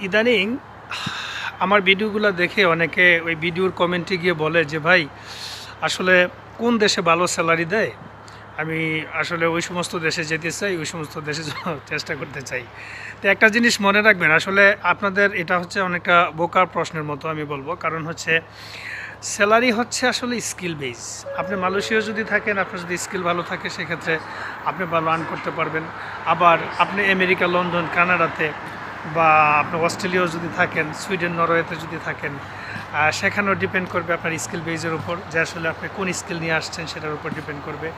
ইদানিং আমার ভিডিওগুলো দেখে অনেকে ওই ভিডিওর কমেন্টে গিয়ে বলে যে, ভাই, আসলে কোন দেশে ভালো স্যালারি দেয়? আমি আসলে ওই সমস্ত দেশে যেতে চাই, ওই সমস্ত দেশে চেষ্টা করতে চাই। তো একটা জিনিস মনে রাখবেন, আসলে আপনাদের এটা হচ্ছে অনেকটা বোকার প্রশ্নের মতো আমি বলব। কারণ হচ্ছে স্যালারি হচ্ছে আসলে স্কিল বেস আপনি মালয়েশিয়া যদি থাকেন, আপনার যদি স্কিল ভালো থাকে, সেক্ষেত্রে আপনি ভালো আর্ন করতে পারবেন। আবার আপনি আমেরিকা, লন্ডন, কানাডাতে বা আপনি অস্ট্রেলিয়াও যদি থাকেন সুইডেন নরওয়েতে যদি থাকেন সেখানেও ডিপেন্ড করবে আপনার স্কিল বেজের উপর, যে আসলে আপনি কোন স্কিল নিয়ে আসছেন সেটার উপর ডিপেন্ড করবে।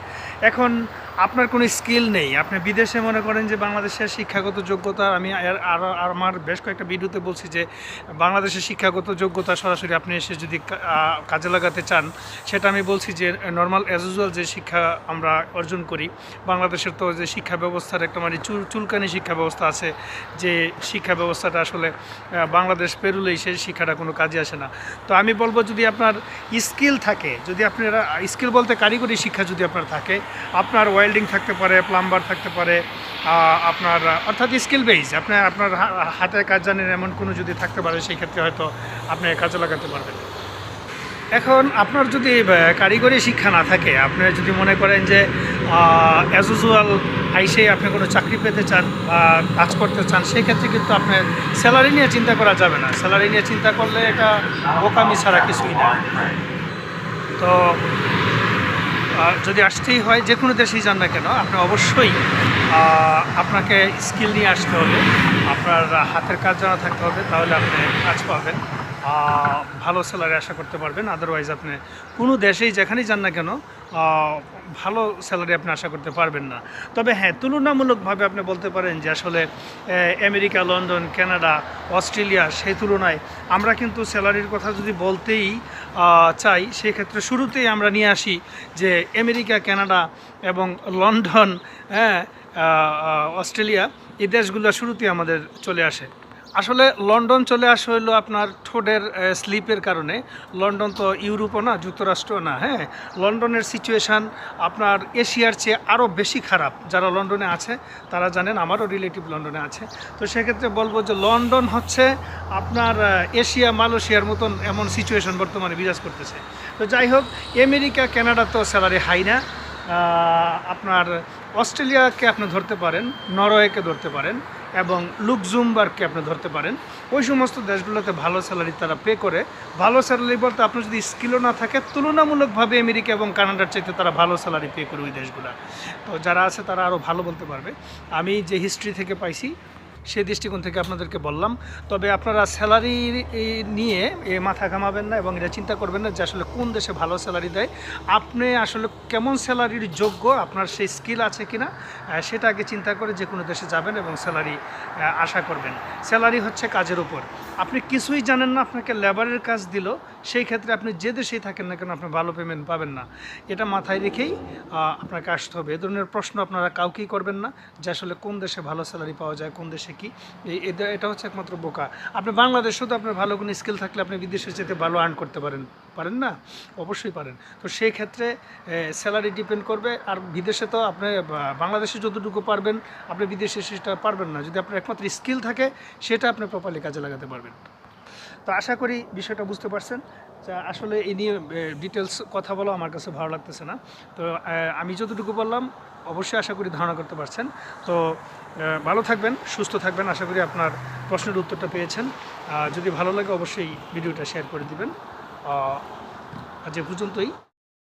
এখন আপনার কোনো স্কিল নেই, আপনি বিদেশে মনে করেন যে বাংলাদেশের শিক্ষাগত যোগ্যতা, আমি আর আমার বেশ কয়েকটা ভিডিওতে বলছি যে বাংলাদেশের শিক্ষাগত যোগ্যতা সরাসরি আপনি এসে যদি কাজে লাগাতে চান, সেটা আমি বলছি যে নর্মাল অ্যাজ ইউজুয়াল যে শিক্ষা আমরা অর্জন করি, বাংলাদেশের তো যে শিক্ষা ব্যবস্থার একটা মানে চুল, চুলকানি শিক্ষা ব্যবস্থা আছে, যে শিক্ষা ব্যবস্থাটা আসলে বাংলাদেশ পেরুলেই সেই শিক্ষাটা কোনো কাজে আসে না। তো আমি বলব যদি আপনার স্কিল থাকে, যদি আপনার, স্কিল বলতে কারিগরি শিক্ষা যদি আপনার থাকে, আপনার ওয়েল্ডিং থাকতে পারে, প্লাম্বার থাকতে পারে আপনার, অর্থাৎ স্কিল বেস আপনার আপনার হাতের কাজ জানেন এমন কোনো যদি থাকতে পারে, সেই ক্ষেত্রে হয়তো আপনি কাজে লাগাতে পারবেন। এখন আপনার যদি কারিগরি শিক্ষা না থাকে, আপনি যদি মনে করেন যে অ্যাজ ইউজুয়াল আইসে আপনি কোনো চাকরি পেতে চান বা কাজ করতে চান, সেক্ষেত্রে কিন্তু আপনার স্যালারি নিয়ে চিন্তা করা যাবে না। স্যালারি নিয়ে চিন্তা করলে এটা বোকামি ছাড়া কিছুই না। তো যদি আসতেই হয়, যে কোনো দেশেই যান না কেন, আপনি অবশ্যই আপনাকে স্কিল নিয়ে আসতে হবে। আপনার হাতের কাজ জানা থাকতে হবে, তাহলে আপনি কাজ পাবেন। ভালো স্যালারি আশা করতে পারবেন আদারওয়াইজ আপনি কোনো দেশেই যেখানেই যান না কেন ভালো স্যালারি আপনি আশা করতে পারবেন না। তবে হ্যাঁ তুলনামূলকভাবে আপনি বলতে পারেন যে আসলে আমেরিকা, লন্ডন, কানাডা, অস্ট্রেলিয়া সেই তুলনায় আমরা কিন্তু স্যালারির কথা যদি বলতেই চাই সেক্ষেত্রে শুরুতেই আমরা নিয়ে আসি যে আমেরিকা, কানাডা এবং লন্ডন হ্যাঁ অস্ট্রেলিয়া, এই দেশগুলো শুরুতেই আমাদের চলে আসে। আসলে লন্ডন চলে আসা হলো আপনার ঠোঁটের স্লিপের কারণে। লন্ডন তো ইউরোপও না যুক্তরাষ্ট্র না হ্যাঁ? লন্ডনের সিচুয়েশান আপনার এশিয়ার চেয়ে আরও বেশি খারাপ। যারা লন্ডনে আছে, তারা জানেন আমারও রিলেটিভ লন্ডনে আছে। তো সেক্ষেত্রে বলব যে লন্ডন হচ্ছে আপনার এশিয়া, মালয়েশিয়ার মতন এমন সিচুয়েশন বর্তমানে বিরাজ করতেছে। তো যাই হোক, আমেরিকা, কানাডা তো স্যালারি হাই না। আপনার অস্ট্রেলিয়াকে আপনি ধরতে পারেন, নরওয়েকে ধরতে পারেন এবং লুকজুমবার্গকে আপনি ধরতে পারেন। ওই সমস্ত দেশগুলোতে ভালো স্যালারি তারা পে করে। ভালো স্যালারি বলতে আপনার যদি স্কিলও না থাকে, তুলনামূলকভাবে আমেরিকা এবং কানাডার চাইতে তারা ভালো স্যালারি পে করে ওই দেশগুলো। তো যারা আছে তারা আরও ভালো বলতে পারবে। আমি যে হিস্ট্রি থেকে পাইছি সেই দৃষ্টিকোণ থেকে আপনাদেরকে বললাম। তবে আপনারা স্যালারি নিয়ে এ মাথা ঘামাবেন না এবং এটা চিন্তা করবেন না যে আসলে কোন দেশে ভালো স্যালারি দেয়। আপনি আসলে কেমন স্যালারির যোগ্য, আপনার সেই স্কিল আছে কিনা সেটা আগে চিন্তা করে যে কোনো দেশে যাবেন এবং স্যালারি আশা করবেন। স্যালারি হচ্ছে কাজের উপর। আপনি কিছুই জানেন না, আপনাকে লেবারের কাজ দিল, সেই ক্ষেত্রে আপনি যে দেশেই থাকেন না কেন আপনি ভালো পেমেন্ট পাবেন না। এটা মাথায় রেখেই আপনাকে আসতে হবে। এ ধরনের প্রশ্ন আপনারা কাউকেই করবেন না যে আসলে কোন দেশে ভালো স্যালারি পাওয়া যায়, কোন দেশে কি? এটা- এটা হচ্ছে একমাত্র বোকা। আপনি বাংলাদেশেও তো আপনার ভালো কোনো স্কিল থাকলে আপনি বিদেশে যেতে ভালো আর্ন করতে পারেন। পারেন না? অবশ্যই পারেন। তো সেই ক্ষেত্রে স্যালারি ডিপেন্ড করবে। আর বিদেশে তো আপনি বাংলাদেশে যতটুকু পারবেন, আপনি বিদেশে সেটা পারবেন না। যদি আপনার একমাত্র স্কিল থাকে, সেটা আপনি প্রপারলি কাজে লাগাতে পারবেন। তো আশা করি বিষয়টা বুঝতে পারছেন। আসলে এই নিয়ে ডিটেলস কথা বলা আমার কাছে ভালো লাগতেছে না। তো আমি যতটুকু বললাম, অবশ্যই আশা করি ধারণা করতে পারছেন। তো ভালো থাকবেন, সুস্থ থাকবেন, আশা করি আপনার প্রশ্নের উত্তরটা পেয়েছেন। যদি ভালো লাগে, অবশ্যই ভিডিওটা শেয়ার করে দিবেন। আজ এ পর্যন্তই।